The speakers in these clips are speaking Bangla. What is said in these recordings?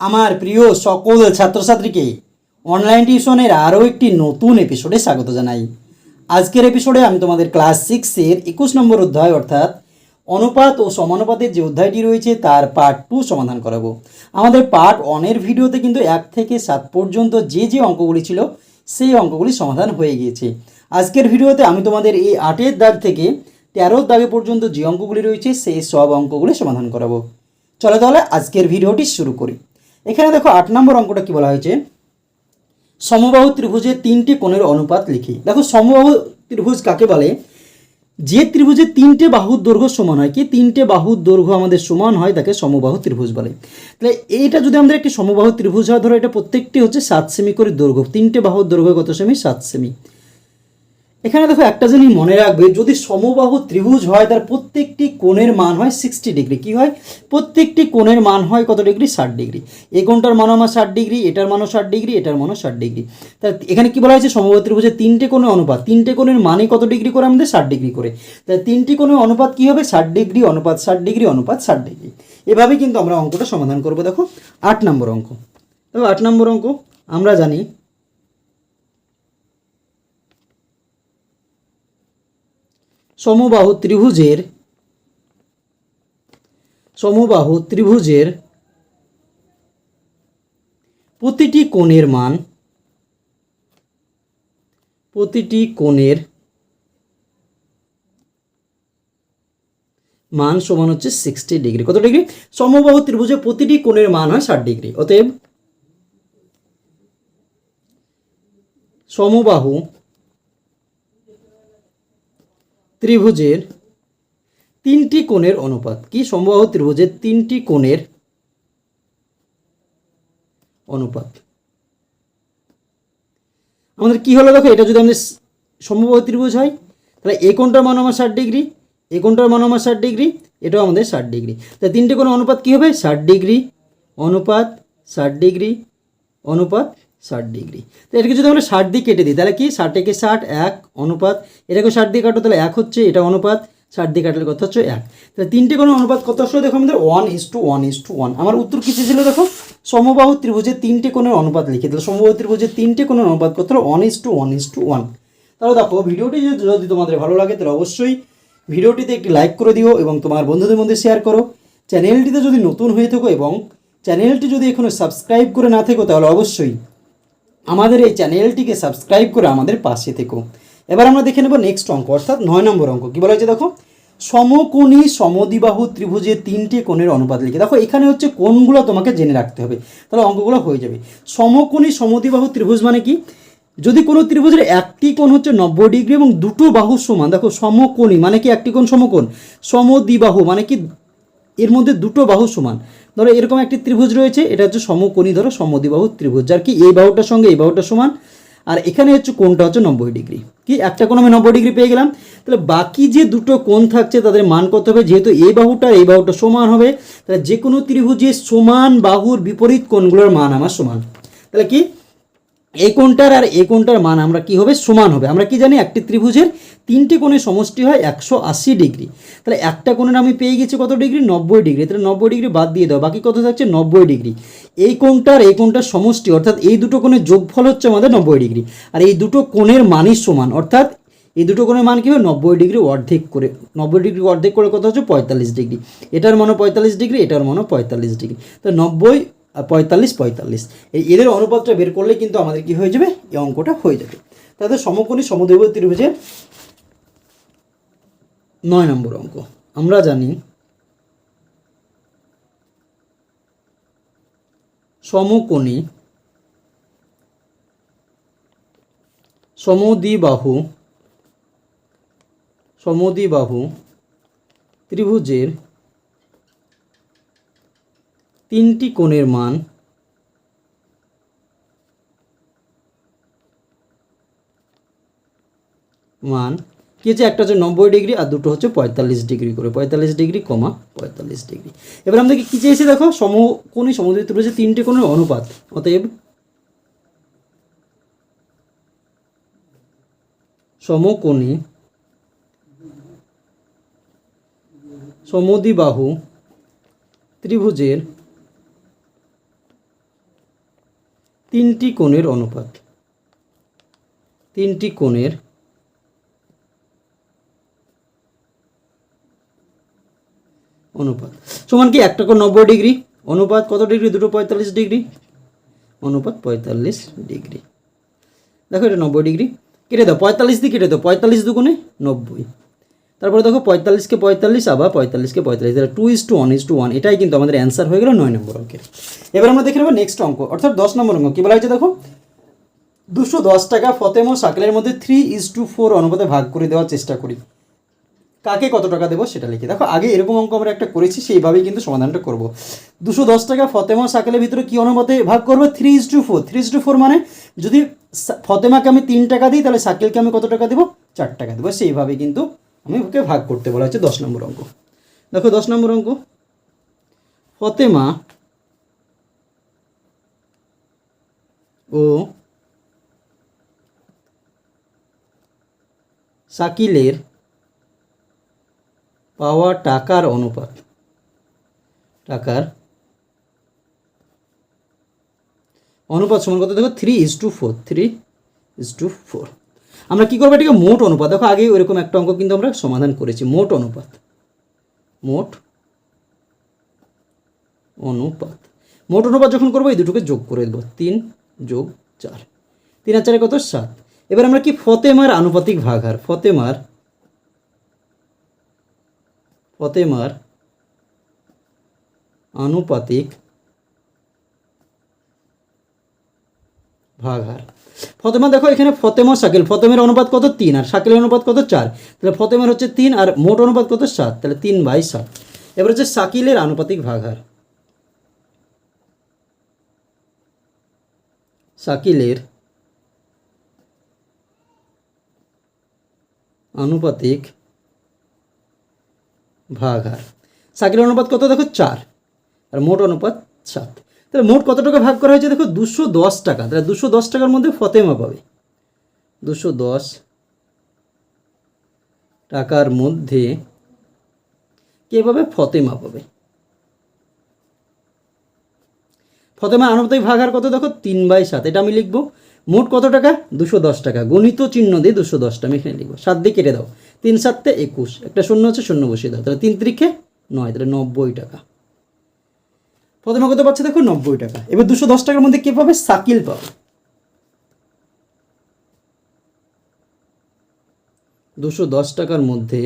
আমার প্রিয় সকল ছাত্রছাত্রীকে অনলাইন টিউশনের আরও একটি নতুন এপিসোডে স্বাগত জানাই। আজকের এপিসোডে আমি তোমাদের ক্লাস সিক্সের একুশ নম্বর অধ্যায় অর্থাৎ অনুপাত ও সমানুপাতের যে অধ্যায়টি রয়েছে তার পার্ট টু সমাধান করাবো। আমাদের পার্ট ওয়ানের ভিডিওতে কিন্তু এক থেকে সাত পর্যন্ত যে যে অঙ্কগুলি ছিল সেই অঙ্কগুলি সমাধান হয়ে গিয়েছে। আজকের ভিডিওতে আমি তোমাদের এই আটের দাগ থেকে তেরোর দাগে পর্যন্ত যে অঙ্কগুলি রয়েছে সেই সব অঙ্কগুলি সমাধান করাবো। চলো তাহলে আজকের ভিডিওটি শুরু করি। এখানে দেখো আট নম্বর অঙ্কটা কি বলা হয়েছে? সমবাহু ত্রিভুজের তিনটি কোণের অনুপাত লিখি। দেখো সমবাহু ত্রিভুজ কাকে বলে? যে ত্রিভুজের তিনটে বাহুর দৈর্ঘ্য সমান হয়, কি তিনটে বাহুর দৈর্ঘ্য আমাদের সমান হয়, তাকে সমবাহু ত্রিভুজ বলে। তাহলে এইটা যদি আমাদের একটি সমবাহু ত্রিভুজ হয়, ধরো এটা প্রত্যেকটি হচ্ছে সাত সেমি করে দৈর্ঘ্য, তিনটে বাহুর দৈর্ঘ্য কত সেমি? সাত সেমি। এখানে দেখো একটা জিনিস মনে রাখবে, যদি সমবাহু ত্রিভুজ হয়, তার প্রত্যেকটি কোণের মান হয় সিক্সটি ডিগ্রি কি হয়? প্রত্যেকটি কোণের মান হয় কত ডিগ্রি ষাট ডিগ্রি এই কোণটার মান আমার ষাট ডিগ্রি এটার মানও ষাট ডিগ্রি এটার মানও ষাট ডিগ্রি তা এখানে কি বলা হয়েছে? সমবাহু ত্রিভুজের তিনটে কোণের অনুপাত। তিনটে কোণের মানে কত ডিগ্রি করে? আমাদের ষাট ডিগ্রি করে। তাই তিনটি কোণের অনুপাত কি হবে? ষাট ডিগ্রি অনুপাত, ষাট ডিগ্রি অনুপাত ষাট ডিগ্রি এভাবেই কিন্তু আমরা অঙ্কটা সমাধান করব। দেখো, আট নম্বর অঙ্ক। দেখো, আট নম্বর অঙ্ক। আমরা জানি সমবাহু ত্রিভুজের সমবাহু ত্রিভুজের প্রতিটি কোণের মান, প্রতিটি কোণের মান সমান হচ্ছে সিক্সটি ডিগ্রি কত ডিগ্রি সমবাহু ত্রিভুজের প্রতিটি কোণের মান হয় ষাট ডিগ্রি অতএব, সমবাহু ত্রিভুজের তিনটি কোণের অনুপাত। কি সমবাহু ত্রিভুজের তিনটি কোণের অনুপাত? আমাদের কি হলো দেখো, এটা যদি আমাদের সমবাহু ত্রিভুজ হয়, তাহলে এই কোণটার মান আমার ষাট ডিগ্রি এই কোণটার মান আমার ষাট ডিগ্রি, এটাও আমাদের ষাট ডিগ্রি। তাহলে তিনটে কোণের অনুপাত কি হবে? ষাট ডিগ্রি, অনুপাত ষাট ডিগ্রি, অনুপাত ষাট ডিগ্রি। তো এটাকে যদি আমরা ষাট দিয়ে কেটে দিই, তাহলে কি? ষাট থেকে ষাট, এক, অনুপাত। এটাকে ষাট দিয়ে কাটো, তাহলে এক হচ্ছে এটা অনুপাত। ষাট দিয়ে কাটলে কত হচ্ছে? এক। তাহলে তিনটে কোনো অনুপাত কত আসলে? দেখো আমাদের one is to one is to one আমার উত্তর কিছু ছিল দেখো? সমবাহু ত্রিভুজের তিনটে কোণের অনুপাত লিখে তাহলে সমবাহু ত্রিভুজের তিনটে কোণের অনুপাত কত হলো? One is to one is to one তাহলে দেখো, ভিডিওটি যদি তোমাদের ভালো লাগে, তাহলে অবশ্যই ভিডিওটিতে একটি লাইক করে দিও এবং তোমার বন্ধুদের মধ্যে শেয়ার করো। চ্যানেলটিতে যদি নতুন হয়ে থাকো এবং চ্যানেলটি যদি এখনও সাবস্ক্রাইব করে না থেকো, তাহলে অবশ্যই আমাদের এই চ্যানেলটিকে সাবস্ক্রাইব করে আমাদের পাশে থেকো। এবার আমরা দেখে নেব নেক্সট অঙ্ক, অর্থাৎ নয় নম্বর অঙ্ক। কী বলা হয়েছে দেখো? সমকোণী সমদিবাহু ত্রিভুজে তিনটে কোণের অনুপাত লিখে। দেখো, এখানে হচ্ছে কোণগুলো তোমাকে জেনে রাখতে হবে। তাহলে অঙ্কগুলো হয়ে যাবে। সমকোণী সমদিবাহু ত্রিভুজ মানে কি? যদি কোনো ত্রিভুজের একটি কোণ হচ্ছে নব্বই ডিগ্রি এবং দুটো বাহু সমান, দেখো, সমকোণী মানে কি একটি কোণ সমকোণ? সমদিবাহু মানে কি এর মধ্যে দুটো বাহু সমান। ধরো এরকম একটি ত্রিভুজ রয়েছে, এটা হচ্ছে সমকোণী ধরো সমদিবাহু ত্রিভুজ, যার কি এই বাহুটার সঙ্গে এই বাহুটা সমান। আর এখানে হচ্ছে কোণটা হচ্ছে নব্বই ডিগ্রি। কি? একটা কোণ আমি নব্বই ডিগ্রি পেয়ে গেলাম। তাহলে বাকি যে দুটো কোণ থাকছে, তাদের মান কত হবে? যেহেতু এই বাহুটা এই বাহুটা সমান হবে, তাহলে যে কোনো ত্রিভুজে সমান বাহুর বিপরীত কোণগুলোর মান আমার সমান। তাহলে কি? এই কোণটার আর এই কোণটার মান আমরা কি হবে? সমান হবে। আমরা কি জানি? একটি ত্রিভুজের তিনটি কোণের সমষ্টি হয় একশো আশি ডিগ্রি। তাহলে একটা কোণের আমি পেয়ে গেছি কত ডিগ্রি? নব্বই ডিগ্রি। তাহলে নব্বই ডিগ্রি বাদ দিয়ে দাও। বাকি কত থাকছে? নব্বই ডিগ্রি। এই কোণটার এই কোণটার সমষ্টি? অর্থাৎ এই দুটো কোণের যোগফল হচ্ছে আমাদের নব্বই ডিগ্রি। আর এই দুটো কোণের মানই সমান। অর্থাৎ এই দুটো কোণের মান কী হবে? নব্বই ডিগ্রি অর্ধেক করে, নব্বই ডিগ্রি অর্ধেক করে কত হচ্ছে? পঁয়তাল্লিশ ডিগ্রি। এটার মানও পঁয়তাল্লিশ ডিগ্রি, এটার মানও পঁয়তাল্লিশ ডিগ্রি। তো নব্বই পঁয়তাল্লিশ পঁয়তাল্লিশ। এই এদের অনুপাতটা বের করলে কিন্তু আমাদের কি হয়ে যাবে? এই অঙ্কটা হয়ে যাবে। তাদের সমকোণী সমদ্বিব ত্রিভুজের নয় নম্বর অঙ্ক। আমরা জানি সমকোণী সমদ্বিবাহু সমদ্বিবাহু ত্রিভুজের তিনটি কোণের মান মান কি হচ্ছে? একটা হচ্ছে নব্বই ডিগ্রি আর দুটো হচ্ছে পঁয়তাল্লিশ ডিগ্রি করে। পঁয়তাল্লিশ ডিগ্রি কমা পঁয়তাল্লিশ ডিগ্রি। এবার আমাদেরকে কী চেয়েছে দেখো? সমকোণী সমুদ্র রয়েছে তিনটে কোণের অনুপাত। অতএব সমকোণী সমদ্বিবাহু ত্রিভুজের তিনটি কোণের অনুপাত। তিনটি কোণের অনুপাত। সমান কি? একটা কোণ নব্বই ডিগ্রি। অনুপাত কত ডিগ্রি? দুটো পঁয়তাল্লিশ ডিগ্রি। অনুপাত পঁয়তাল্লিশ ডিগ্রি। দেখো এটা নব্বই ডিগ্রি। কেটে দাও। পঁয়তাল্লিশ দিয়ে কেটে দাও। পঁয়তাল্লিশ দুগুণে নব্বই। তারপরে দেখো পঁয়তাল্লিশকে পঁয়তাল্লিশ আবার পঁয়তাল্লিশকে পঁয়তাল্লিশ তাহলে two is to one is to one এটাই কিন্তু আমাদের অ্যান্সার হয়ে গেল নয় নম্বর অঙ্কের এবার আমরা দেখে নেব নেক্সট অঙ্ক, অর্থাৎ দশ নম্বর অঙ্ক, কী বলা হয়েছে দেখো? দুশো দশ টাকা ফতেম সাকেলের মধ্যে থ্রি ইস টু ফোর অনুপাতে ভাগ করে দেওয়ার চেষ্টা করি। কাকে কত টাকা দেবো সেটা লিখে। দেখো, আগে এরকম অঙ্ক আমরা একটা করেছি, সেইভাবেই কিন্তু সমাধানটা করব। দুশো দশ টাকা ফতেমা সাকলের ভিতরে কী অনুপাতে ভাগ করব? Three is to four three is to four মানে যদি ফতেমাকে আমি তিন টাকা দিই, তাহলে সাকেলকে আমি কত টাকা দেবো? চার টাকা দেবো। সেইভাবে কিন্তু আমি ওকে ভাগ করতে বলা হচ্ছে দশ নম্বর অঙ্ক। দেখো দশ নম্বর অঙ্ক। ফতেমা ও শাকিলের পাওয়া টাকার অনুপাত। টাকার অনুপাত সমান কত? দেখো three is to four three is to four আমরা কী করব এটাকে? মোট অনুপাত। দেখো, আগেই ওরকম একটা অঙ্ক কিন্তু আমরা সমাধান করেছি। মোট অনুপাত। মোট অনুপাত। মোট অনুপাত যখন করব, এই দুটোকে যোগ করে দেবো। তিন যোগ চার। তিন আর চারে কত? সাত। এবার আমরা কি ফতেমার আনুপাতিক ভাগার ফতেমার ফতেমার আনুপাতিক ভাগার ফতেমা, দেখো এখানে ফতেমা শাকিল। ফতেমের অনুপাত কত তিন আর শাকিলের অনুপাত কত চার? তাহলে ফতেমের হচ্ছে তিন আর মোট অনুপাত কত সাত? তাহলে তিন বাই সাত। এবার হচ্ছে শাকিলের আনুপাতিক ভাগার শাকিলের আনুপাতিক ভাগার সাকিলের অনুপাত কত? দেখো চার। আর মোট অনুপাত সাত। তাহলে মোট কত টাকা ভাগ করা হয়েছে? দেখো, দুশো দশ টাকা। তাহলে দুশো দশ টাকার মধ্যে ফতেমা পাবে। দুশো দশ টাকার মধ্যে কে পাবে? ফতেমা পাবে। ফতেমা আনুপাতিক ভাগার কত? দেখো, তিন বাই সাত। এটা আমি লিখব। মোট কত টাকা? দুশো দশ টাকা। গণিত চিহ্ন দিয়ে দুশো দশটা আমি এখানে লিখব। সাত দিয়ে কেটে দাও। তিন সাততে একুশ। একটা শূন্য হচ্ছে শূন্য বসিয়ে দাও। তাহলে তিন তিরিখে নয়। তাহলে নব্বই টাকা। প্রথমে কত পাচ্ছে দেখো? নব্বই টাকা। এবার দুশো দশ টাকার মধ্যে কে পাবে? সাকিল পাবে। দুশো দশ টাকার মধ্যে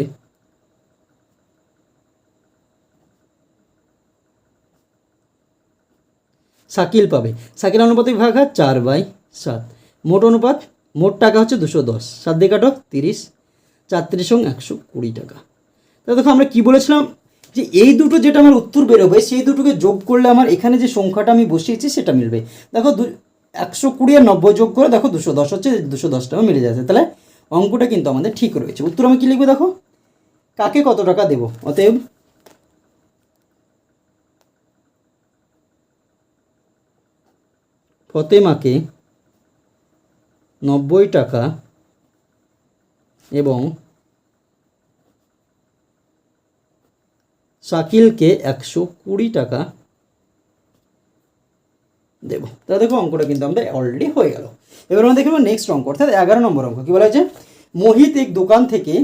সাকিল পাবে। সাকিল অনুপাতিক ভাগ হয় চার বাই সাত। মোট অনুপাত, মোট টাকা হচ্ছে দুশো দশ। সাত দিয়ে কাটো তিরিশ। চার তিরিশ একশো কুড়ি টাকা। তা দেখো আমরা কি বলেছিলাম? যে এই দুটো যেটা আমার উত্তর বেরোবে, সেই দুটোকে যোগ করলে আমার এখানে যে সংখ্যাটা আমি বসিয়েছি সেটা মিলবে। দেখো একশো কুড়ি আর নব্বই যোগ করে দেখো দুশো দশ হচ্ছে, দুশো দশ টাকা মিলে যাচ্ছে। তাহলে অঙ্কটা কিন্তু আমাদের ঠিক রয়েছে। উত্তর আমি কী লিখব দেখো? কাকে কত টাকা দেবো? অতএব ফতেমাকে নব্বই টাকা এবং শাকিলকে একশো কুড়ি টাকা দেবো। তাহলে দেখো অঙ্কটা কিন্তু আমাদের অলরেডি হয়ে গেল। এবার আমরা দেখব নেক্সট অঙ্ক, অর্থাৎ এগারো নম্বর অঙ্ক। কী বলা হয়েছে? মোহিত এক দোকান থেকে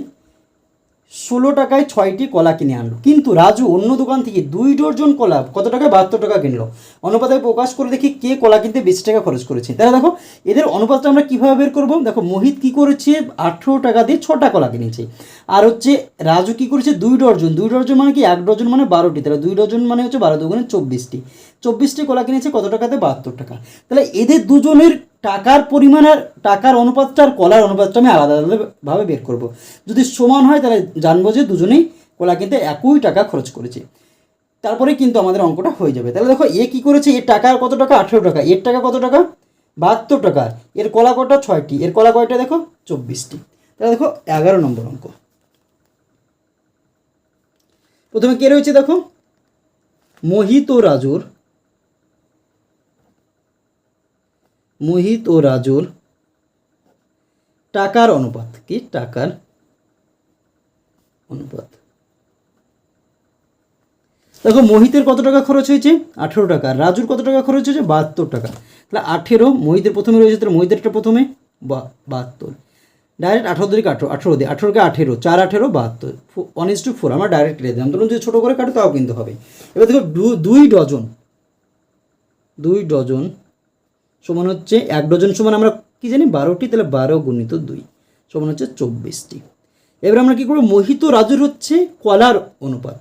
ষোলো টাকায় ছয়টি কলা কিনে আনলো। কিন্তু রাজু অন্য দোকান থেকে দুই ডর্জন কলা, কত টাকায়? বাহাত্তর টাকা কিনলো। অনুপাতে প্রকাশ করে দেখি কে কলা কিনতে বেশি টাকা খরচ করেছে। তাহলে দেখো, এদের অনুপাতটা আমরা কীভাবে বের করব? দেখো, মোহিত কী করেছে? আঠেরো টাকা দিয়ে ছটা কলা কিনেছে। আর হচ্ছে রাজু কী করেছে? দুই ডর্জন দুই ডর্জন মানে কি? এক ডর্জন মানে বারোটি। তাহলে দুই ডর্জন মানে হচ্ছে বারো দুগুণে চব্বিশটি। চব্বিশটি কলা কিনেছে কত টাকাতে? বাহাত্তর টাকা। তাহলে এদের দুজনের টাকার পরিমাণ আর টাকার অনুপাতটা আর কলার অনুপাতটা আমি আলাদা আলাদাভাবে বের করব। যদি সমান হয় তাহলে জানব যে দুজনেই কলা কিনতে একই টাকা খরচ করেছে। তারপরে কিন্তু আমাদের অঙ্কটা হয়ে যাবে। তাহলে দেখো, এ কী করেছে? এর টাকা কত টাকা? আঠেরো টাকা। এর টাকা কত টাকা? বাহাত্তর টাকা। এর কলা কটা ছয়টি। এর কলা কয়টা দেখো? চব্বিশটি। তাহলে দেখো, এগারো নম্বর অঙ্ক। প্রথমে কে রয়েছে দেখো? মোহিত রাজুর। মোহিত ও রাজুর টাকার অনুপাত কি? টাকার অনুপাত। দেখো, মোহিতের কত টাকা খরচ হয়েছে? আঠেরো টাকা। রাজুর কত টাকা খরচ হয়েছে? বাহাত্তর টাকা। তাহলে আঠেরো, মোহিতের প্রথমে রয়েছে, তাহলে মোহিতেরটা প্রথমে? বাহাত্তর। ডাইরেক্ট আঠেরো দিকে আঠেরো আঠেরো দিয়ে আঠেরোকে আঠেরো, চার আঠেরো, বাহাত্তর। ওয়ান ইস টু ফোর আমরা ডাইরেক্ট রেখে দিলাম। ধরুন যদি ছোটো করে কাটো, তাও কিন্তু হবে। এবার দেখো দুই ডজন দুই ডজন সমান হচ্ছে এক ডজন সমান আমরা কি জানি? বারোটি, তাহলে বারো গুণিত দুই সমান হচ্ছে চব্বিশটি। এবার আমরা কি করব? মোহিত রাজুর হচ্ছে কলার অনুপাত।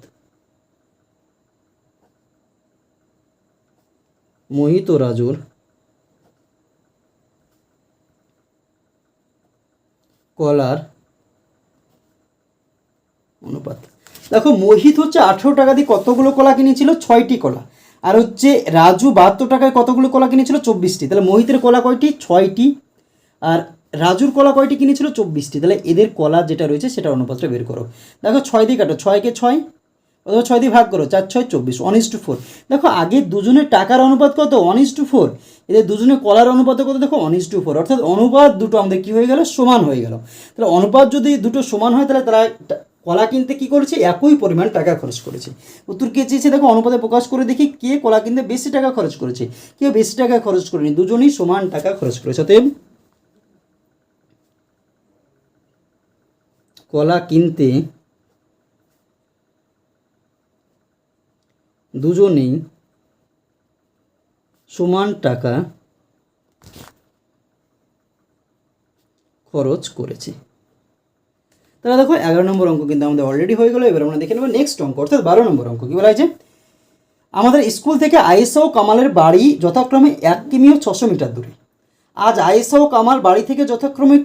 মোহিত রাজুর কলার অনুপাত। দেখো, মোহিত হচ্ছে আঠেরো টাকা দিয়ে কতগুলো কলা কিনেছিল? ছয়টি কলা। আর হচ্ছে রাজু বাহাত্তর টাকায় কতগুলো কলা কিনেছিল? চব্বিশটি। তাহলে মোহিতের কলা কয়টি? ছয়টি। আর রাজুর কলা কয়টি কিনেছিল? চব্বিশটি। তাহলে এদের কলা যেটা রয়েছে সেটা অনুপাতটা বের করো। দেখো ছয় দিয়ে কাটো। ছয়কে ছয় অথবা ছয় দিয়ে ভাগ করো। চার, ছয়, চব্বিশ। ওয়ান ইস টু ফোর দেখো আগে দুজনের টাকার অনুপাত কত? ওয়ান ইস টু ফোর এদের দুজনের কলার অনুপাত কত? দেখো ওয়ান ইস টু ফোর অর্থাৎ অনুপাত দুটো আমাদের কী হয়ে গেল? সমান হয়ে গেল। তাহলে অনুপাত যদি দুটো সমান হয়, তাহলে তারা কলা কিনতে কী করেছে? একই পরিমাণ টাকা খরচ করেছে। উত্তর কে চেয়েছে? দেখো, অনুপাতে প্রকাশ করে দেখি কে কলা কিনতে বেশি টাকা খরচ করেছে। কেউ বেশি টাকা খরচ করেনি, দুজনেই সমান টাকা খরচ করেছে। অতএব কলা কিনতে দুজনেই সমান টাকা খরচ করেছে। তাহলে দেখো, এগারো নম্বর অঙ্ক কিন্তু আমাদের অলরেডি হয়ে গেলো, এবার আমরা দেখে নেব নেক্সট অঙ্ক, অর্থাৎ বারো নম্বর অঙ্ক, কী বলা হয়েছে? আমাদের স্কুল থেকে আয়েশা ও কামালের বাড়ি যথাক্রমে এক কিমি ও ছশো মিটার দূরে। আজ আয়েশা ও কামাল বাড়ি থেকে যথাক্রমে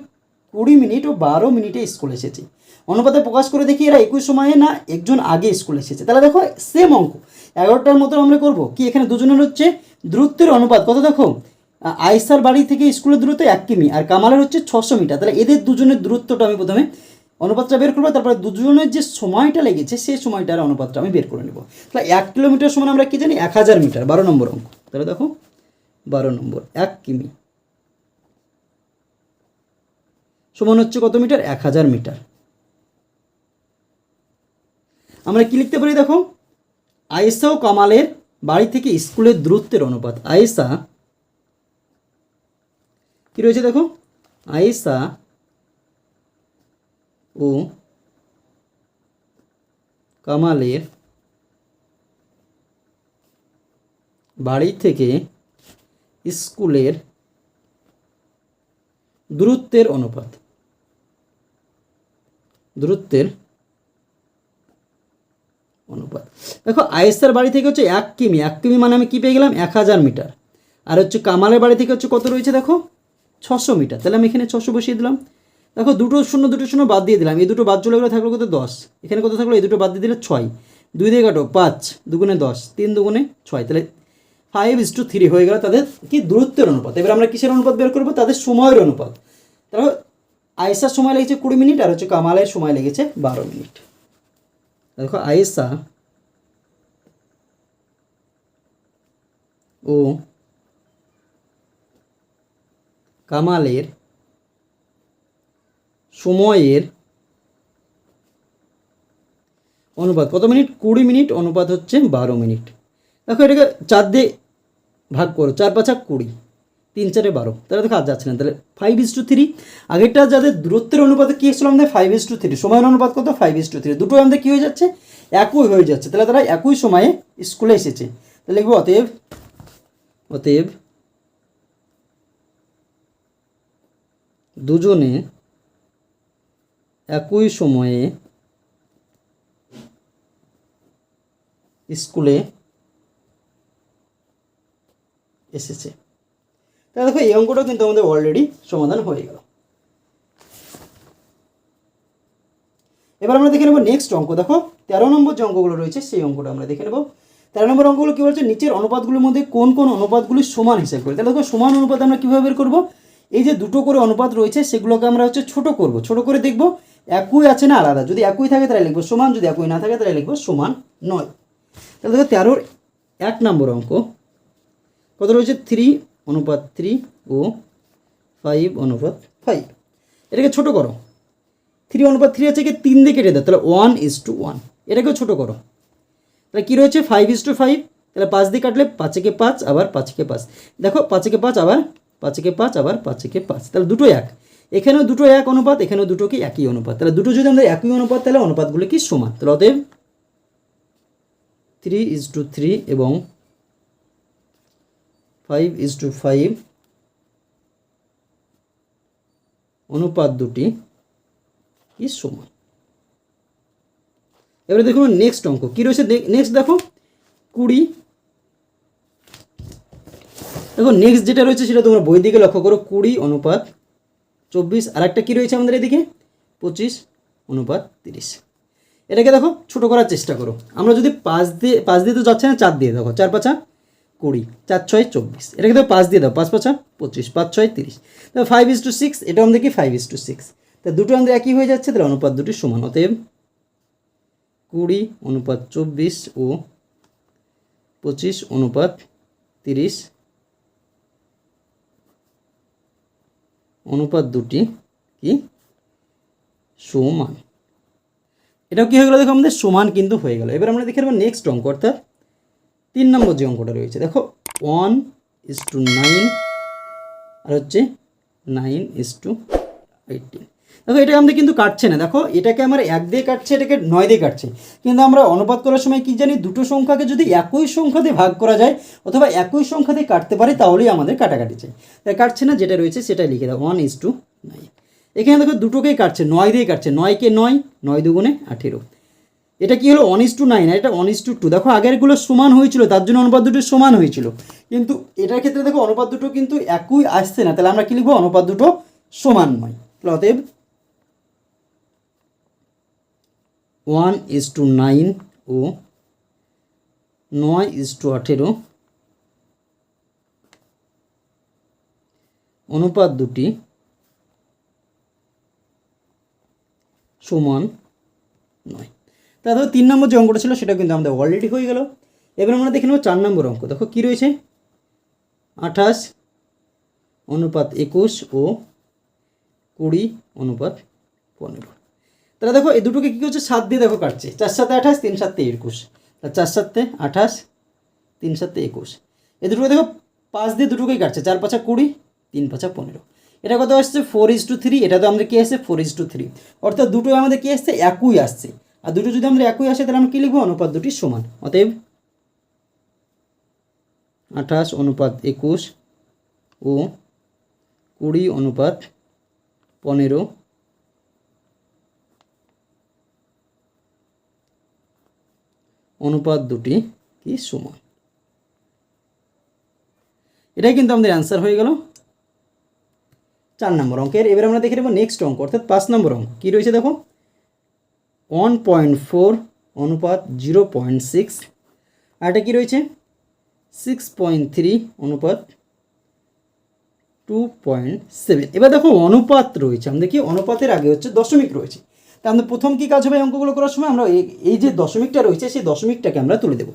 কুড়ি মিনিট ও বারো মিনিটে স্কুল এসেছে। অনুপাতে প্রকাশ করে দেখি এরা একই সময়ে না একজন আগে স্কুল এসেছে। তাহলে দেখো সেম অঙ্ক, এগারোটার মতো আমরা করব। কি, এখানে দুজনের হচ্ছে দূরত্বের অনুপাত কত দেখো? আ- আয়েশার বাড়ি থেকে স্কুলের দূরত্ব এক কিমি, আর কামালের হচ্ছে ছশো মিটার। তাহলে এদের দুজনের দূরত্বটা আমি প্রথমে অনুপাতটা বের করব, তারপরে দুজনের যে সময়টা লেগেছে, সেই সময়টার অনুপাতটা আমি বের করে নেব। তাহলে এক কিলোমিটার সমান আমরা কি জানি? এক হাজার মিটার, বারো নম্বর অঙ্ক। তাহলে দেখো, বারো নম্বর, এক কিমি। সমান হচ্ছে কত মিটার? এক হাজার মিটার। আমরা কি লিখতে পারি দেখো? আয়েশা ও কামালের বাড়ি থেকে স্কুলের দূরত্বের অনুপাত। আয়েশা, কি রয়েছে দেখো? আয়েশা ও কামালের বাড়ি থেকে স্কুলের দূরত্বের অনুপাত দূরত্বের অনুপাত। দেখো আয়েসার বাড়ি থেকে হচ্ছে এক কিমি। এক কিমি মানে আমি কী পেয়ে গেলাম? এক হাজার মিটার। আর হচ্ছে কামালের বাড়ি থেকে হচ্ছে কত রয়েছে দেখো? ছশো মিটার। তাহলে আমি এখানে ছশো বসিয়ে দিলাম। দেখো, দুটো শূন্য দুটো শূন্য বাদ দিয়ে দিলাম। এই দুটো বাদ চলে গেলে থাকল কত? দশ। এখানে কত থাকল? এই দুটো বাদ দিয়ে দিলে ছয়। দুই দিয়ে কাটো, পাঁচ। দুগুণে দশ। তিন দুগুণে ছয়। তাহলে ফাইভ ইস টু থ্রি হয়ে গেল তাদের কি? দূরত্বের অনুপাত। এবার আমরা কিসের অনুপাত বের করব? তাদের সময়ের অনুপাত। তাহলে আয়েসার সময় লেগেছে কুড়ি মিনিট আর হচ্ছে কামালের সময় লেগেছে বারো মিনিট। দেখো আয়েসা ও কামালের সময়ের অনুপাত। কত মিনিট? কুড়ি মিনিট, অনুপাত হচ্ছে বারো মিনিট। দেখো, এটাকে চার দিয়ে ভাগ করো, চার পাঁচ পাঁচা কুড়ি। তিন চারে বারো। তাহলে দেখো, আর যাচ্ছে না। তাহলে ফাইভ ইস টু থ্রি আগেরটা যাদের দূরত্বের অনুপাতে কী এসেছিল আমাদের? ফাইভ ইস টু থ্রি সময়ের অনুপাত কত? ফাইভ ইস টু থ্রি দুটো আমাদের কী হয়ে যাচ্ছে? একই হয়ে যাচ্ছে। তাহলে তারা একই সময়ে স্কুলে এসেছে। তাহলে লিখব, অতএব অতএব, দুজনে একই সময়ে স্কুলে এসেছে। তাহলে দেখো, এই অঙ্কটাও কিন্তু আমাদের অলরেডি সমাধান হয়ে গেল। এবার আমরা দেখে নেব নেক্সট অঙ্ক। দেখো, তেরো নম্বর যে অঙ্কগুলো রয়েছে, সেই অঙ্কটা আমরা দেখে নেব। তেরো নম্বর অঙ্কগুলো কী বলছে? নিচের অনুপাতগুলোর মধ্যে কোন কোন অনুপাতগুলি সমান হিসাব করি। তাহলে দেখো, সমান অনুপাত আমরা কীভাবে বের করব? এই যে দুটো করে অনুপাত রয়েছে, সেগুলোকে আমরা হচ্ছে ছোট করব। ছোট করে দেখব একই আছে না আলাদা। যদি একই থাকে তাহলে লিখব সমান, যদি একই না থাকে তাহলে লিখব সমান নয়। তাহলে দেখো তেরোর এক নম্বর অঙ্ক। কত রয়েছে? থ্রি অনুপাত থ্রি ও ফাইভ অনুপাত ফাইভ এটাকে ছোট করো। থ্রি অনুপাত থ্রি আছে কি তিন দিয়ে কেটে দাও। তাহলে ওয়ান ইজ টু ওয়ান এটাকেও ছোটো করো। তাহলে কী রয়েছে? ফাইভ ইস টু ফাইভ তাহলে পাঁচ দিয়ে কাটলে পাঁচেকে পাঁচ, আবার পাঁচেকে পাঁচ। দেখো পাঁচেকে পাঁচ, আবার পাঁচেকে পাঁচ, আবার পাঁচেকে পাঁচ। তাহলে দুটো এক। এখানেও দুটো এক অনুপাত, এখানেও দুটো কি একই অনুপাত। তাহলে দুটো যদি আমাদের একই অনুপাত, তাহলে অনুপাতগুলো কি সমান? তাহলে অতএব থ্রি ইজ টু থ্রি এবং ফাইভ ইজ টু ফাইভ অনুপাত দুটি কি সমান? এবারে দেখুন নেক্সট অঙ্ক, কী রয়েছে? নেক্সট দেখো, কুড়ি। দেখো নেক্সট যেটা রয়েছে সেটা তোমরা বই দিকে লক্ষ্য করো, কুড়ি অনুপাত চব্বিশ আর একটা কী রয়েছে আমাদের এদিকে? পঁচিশ, অনুপাত তিরিশ। এটাকে দেখো, ছোটো করার চেষ্টা করো। আমরা যদি পাঁচ দিয়ে পাঁচ দিয়ে তো যাচ্ছে না, চার দিয়ে দেখো, চার পাঁচা কুড়ি, চার ছয় চব্বিশ। এটাকে তো পাঁচ দিয়ে দাও, পাঁচ পাঁচা পঁচিশ, পাঁচ ছয় তিরিশ। তাহলে ফাইভ ইস টু সিক্স এটা আমাদের কি ফাইভ ইস টু সিক্স তা দুটো আমাদের একই হয়ে যাচ্ছে, তাহলে অনুপাত দুটি সমান। অতএব কুড়ি, অনুপাত চব্বিশ ও পঁচিশ, অনুপাত তিরিশ অনুপাত দুটি কি? সমান। এটাও কী হয়ে গেলো? দেখো আমাদের সমান কিন্তু হয়ে গেল। এবার আমরা দেখে নেব নেক্সট অঙ্ক, অর্থাৎ তিন নম্বর যে অঙ্কটা রয়েছে। দেখো ওয়ান ইস টু নাইন আর হচ্ছে নাইন ইস টু এইটিন দেখো এটা আমাদের কিন্তু কাটছে না। দেখো, এটাকে আমার এক দিয়ে কাটছে, এটাকে নয় দিয়ে কাটছে। কিন্তু আমরা অনুপাত করার সময় কি জানি, দুটো সংখ্যাকে যদি একই সংখ্যা দিয়ে ভাগ করা যায়, অথবা একই সংখ্যা দিয়ে কাটতে পারি, তাহলেই আমাদের কাটাকাটি চাই। তাই কাটছে না, যেটা রয়েছে সেটাই লিখে দাও। ওয়ান ইস টু নাইন এখানে দেখো, দুটোকেই কাটছে, নয় দিয়ে কাটছে। নয়কে নয় নয় দুগুণে আঠেরো। এটা কি হলো ইস টু নাইন এটা ইস টু টু দেখো, আগেরগুলো সমান হয়েছিল, তার জন্য অনুপাত দুটো সমান হয়েছিল। কিন্তু এটার ক্ষেত্রে দেখো অনুপাত দুটো কিন্তু একই আসছে না। তাহলে আমরা কি লিখব অনুপাত দুটো সমান নয়। অতএব ওয়ান ইস টু নাইন ও নয় ইস টু আঠেরো। অনুপাত দুটি সমান নয়। তা ধরো তিন নম্বর যে অঙ্কটা ছিল সেটা কিন্তু আমাদের অলরেডি হয়ে গেল। এবার আমরা দেখে নেব চার নম্বর অঙ্ক। দেখো কী রয়েছে? আঠাশ অনুপাত একুশ ও কুড়ি অনুপাত পনেরো। তাহলে দেখো এই দুটোকে কী করছে? সাত দিয়ে দেখো কাটছে। চার সাথে আঠাশ, তিন সাতে একুশ। চার সাতে আঠাশ, তিন সাতে একুশ। এই দুটোকে দেখো পাঁচ দিয়ে দুটোকেই কাটছে। চার পাঁচা কুড়ি, তিন পাঁচা পনেরো। এটা কত আসছে? ফোর ইস টু থ্রি এটা তো আমাদের কী আসছে? ফোর ইস টু থ্রি অর্থাৎ দুটো আমাদের কী আসছে? একই আসছে। আর দুটো যদি আমাদের একই আসে, তাহলে আমরা কী লিখব? অনুপাত দুটি সমান। অতএব আঠাশ অনুপাত একুশ ও কুড়ি অনুপাত পনেরো অনুপাত দুটি কি সমান? এটাই কিন্তু আমাদের অ্যান্সার হয়ে গেল। চার নম্বর অঙ্কের। এবার আমরা দেখে নেব নেক্সট অঙ্ক, অর্থাৎ পাঁচ নম্বর অঙ্ক। কী রয়েছে দেখো? ওয়ান পয়েন্ট ফোর অনুপাত জিরো পয়েন্ট সিক্স আর এটা কী রয়েছে? সিক্স পয়েন্ট থ্রি অনুপাত টু পয়েন্ট সেভেন এবার দেখো অনুপাত রয়েছে। আমাদের কি অনুপাতের আগে হচ্ছে দশমিক রয়েছে। তা আমাদের প্রথম কী কাজ হবে এই অঙ্কগুলো করার সময় আমরা এই- যে দশমিকটা রয়েছে, সেই দশমিকটাকে আমরা তুলে দেবো।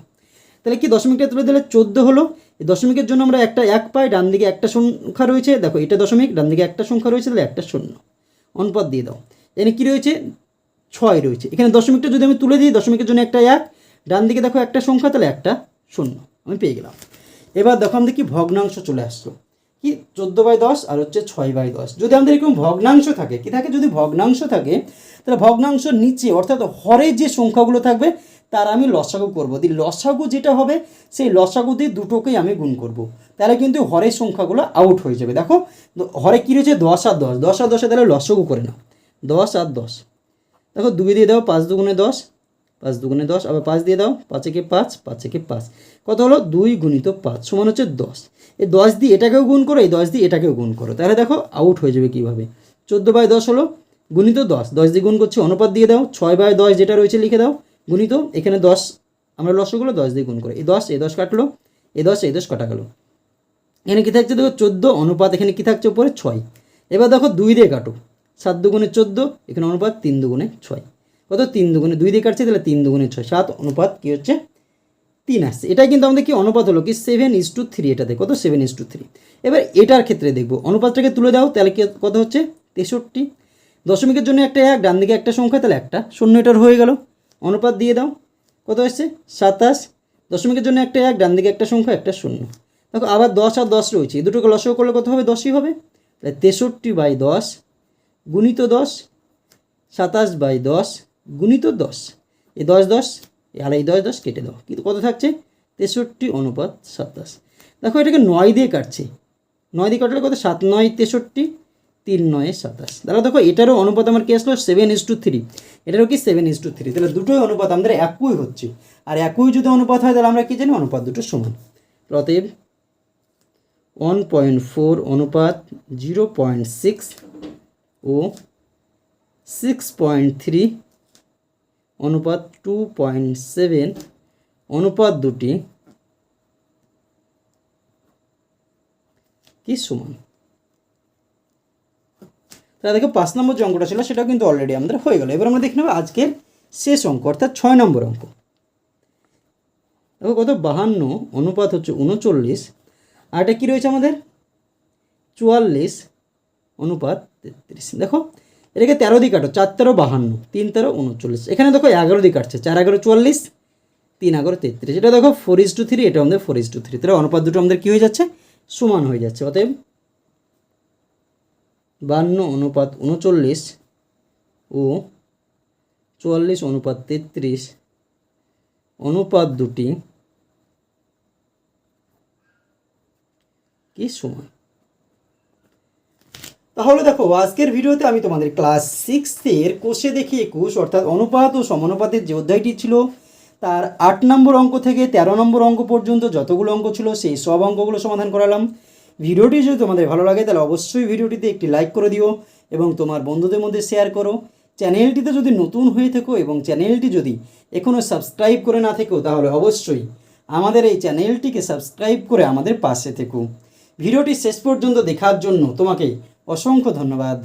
তাহলে কি দশমিকটা তুলে দিলে চোদ্দ হলো? এই দশমিকের জন্য আমরা একটা এক পাই, ডান দিকে একটা সংখ্যা রয়েছে। দেখো, এটা দশমিক, ডান দিকে একটা সংখ্যা রয়েছে, তাহলে একটা শূন্য। অনুপাত দিয়ে দাও। এখানে কী রয়েছে? ছয় রয়েছে। এখানে দশমিকটা যদি আমি তুলে দিই, দশমিকের জন্য একটা এক, ডান দিকে দেখো একটা সংখ্যা, তাহলে একটা শূন্য। আমি পেয়ে গেলাম। এবার দেখো আমাদের কি ভগ্নাংশ চলে আসলো। কি? চোদ্দ বাই দশ আর হচ্ছে ছয় বাই দশ। যদি আমাদের এরকম ভগ্নাংশ থাকে, কি থাকে? যদি ভগ্নাংশ থাকে, তাহলে ভগ্নাংশ নিচে, অর্থাৎ হরে যে সংখ্যাগুলো থাকবে, তার আমি লসাগু করব। দি লসাগু যেটা হবে, সেই লসাগু দিয়ে দুটোকেই আমি গুণ করব। তাহলে কিন্তু হরের সংখ্যাগুলো আউট হয়ে যাবে। দেখো, হরে কী রয়েছে? দশ আর দশ। দশ আর দশে তাহলে লসাগু করে নাও। দশ আর দশ। দেখো, দুই দিয়ে দাও, পাঁচ দুগুণে দশ। পাঁচ দুগুণে দশ, আবার পাঁচ দিয়ে দাও পাঁচেকে পাঁচ পাঁচেকে পাঁচ। কত হলো? দুই গুণিত পাঁচ সমান হচ্ছে দশ। এই দশ দিয়ে এটাকেও গুণ করো, এই দশ দিয়ে এটাকেও গুণ করো। তাহলে দেখো আউট হয়ে যাবে কীভাবে? চোদ্দ বাই দশ হলো গুণিত দশ। দশ দিয়ে গুণ করছে, অনুপাত দিয়ে দাও, ছয় বাই দশ যেটা রয়েছে লিখে দাও। গুণিত, এখানে দশ, আমরা লসগুলো দশ দিয়ে গুণ করে। এই দশ এই দশ কাটলো এ দশ, এই দশ কাটা গেল। এখানে কী থাকছে দেখো, চোদ্দ, অনুপাত এখানে কী থাকছে উপরে? ছয়। এবার দেখো দুই দিয়ে কাটো, সাত দুগুণে চোদ্দ, এখানে অনুপাত তিন দুগুণে ছয়। কত? তিন দুগুণে দুই দিয়ে কাটছে, তাহলে তিন দুগুণে ছয়, সাত, অনুপাত কী হচ্ছে? তিন আসছে। এটাই কিন্তু আমাদের কি অনুপাত হলো কি? সেভেন ইস টু থ্রি এটাতে। কত? সেভেন ইস টু থ্রি এবার এটার ক্ষেত্রে দেখব। অনুপাতটাকে তুলে দাও, তাহলে কি কত হচ্ছে? তেষট্টি। দশমিকের জন্য একটা এক, ডান দিকে একটা সংখ্যা, তাহলে একটা। শূন্য এটার হয়ে গেল। অনুপাত দিয়ে দাও। কত এসছে সাতাশ। দশমিকের জন্য একটা এক, ডান দিকে একটা সংখ্যা, একটা শূন্য। দেখো, আবার দশ আর দশ রয়েছে। দুটোকে লসও করলে কত হবে? দশই হবে। তাহলে তেষট্টি বাই দশ গুণিত দশ, সাতাশ বাই দশ গুণিত দশ। এ দশ দশ আর এই দশ দশ কেটে দাও। কিন্তু কত থাকছে? তেষট্টি অনুপাত সাতাশ দেখো এটাকে নয় দিয়ে কাটছে। নয় দিয়ে কাটলে কত? সাত নয় তেষট্টি, তিন নয় সাতাশ তাহলে দেখো, এটারও অনুপাত আমার কি আসলো? সেভেন ইস টু থ্রি এটারও কি সেভেন ইস টু থ্রি তাহলে দুটোই অনুপাত আমাদের একই হচ্ছে। আর একই যদি অনুপাত হয়, তাহলে আমরা কি জানি? অনুপাত দুটো সমান। অতএব ওয়ান পয়েন্ট ফোর অনুপাত জিরো পয়েন্ট সিক্স ও সিক্স পয়েন্ট থ্রি অনুপাত টু পয়েন্ট সেভেন অনুপাত দুটি কি সমান? তাহলে দেখো পাঁচ নম্বর যে অঙ্কটা ছিল, সেটাও কিন্তু অলরেডি আমাদের হয়ে গেল। এবার আমরা দেখে নেব আজকের শেষ অঙ্ক, অর্থাৎ ছয় নম্বর অঙ্ক। দেখো কত? বাহান্ন, অনুপাত হচ্ছে উনচল্লিশ, আর এটা কী রয়েছে আমাদের? চুয়াল্লিশ, অনুপাত তেত্রিশ। দেখো এটাকে তেরো দিয়ে কাটো, চার তেরো বাহান্ন, তিন তেরো উনচল্লিশ। এখানে দেখো এগারো দিয়ে কাটছে, চার এগারো চুয়াল্লিশ, তিন এগারো তেত্রিশ। এটা দেখো ফোর ইস টু থ্রি এটা আমাদের ফোর ইস টু থ্রি তাহলে অনুপাত দুটো আমাদের কী হয়ে যাচ্ছে? সমান হয়ে যাচ্ছে। অতএব বান্ন অনুপাত উনচল্লিশ ও চুয়াল্লিশ অনুপাত তেত্রিশ, অনুপাত দুটি কি সমান? তাহলে দেখো, আজকের ভিডিওতে আমি তোমাদের ক্লাস সিক্সের কোষে দেখি একুশ, অর্থাৎ অনুপাত ও সমানুপাতের যে অধ্যায়টি ছিল, তার আট নম্বর অঙ্ক থেকে তেরো নম্বর অঙ্ক পর্যন্ত যতগুলো অঙ্ক ছিল, সেই সব অঙ্কগুলো সমাধান করালাম। ভিডিওটি যদি তোমাদের ভালো লাগে, তাহলে অবশ্যই ভিডিওটিতে একটি লাইক করে দিও এবং তোমার বন্ধুদের মধ্যে শেয়ার করো। চ্যানেলটিতে যদি নতুন হয়ে থেকো এবং চ্যানেলটি যদি এখনও সাবস্ক্রাইব করে না থেকো, তাহলে অবশ্যই আমাদের এই চ্যানেলটিকে সাবস্ক্রাইব করে আমাদের পাশে থেকো। ভিডিওটি শেষ পর্যন্ত দেখার জন্য তোমাকে অসংখ্য ধন্যবাদ।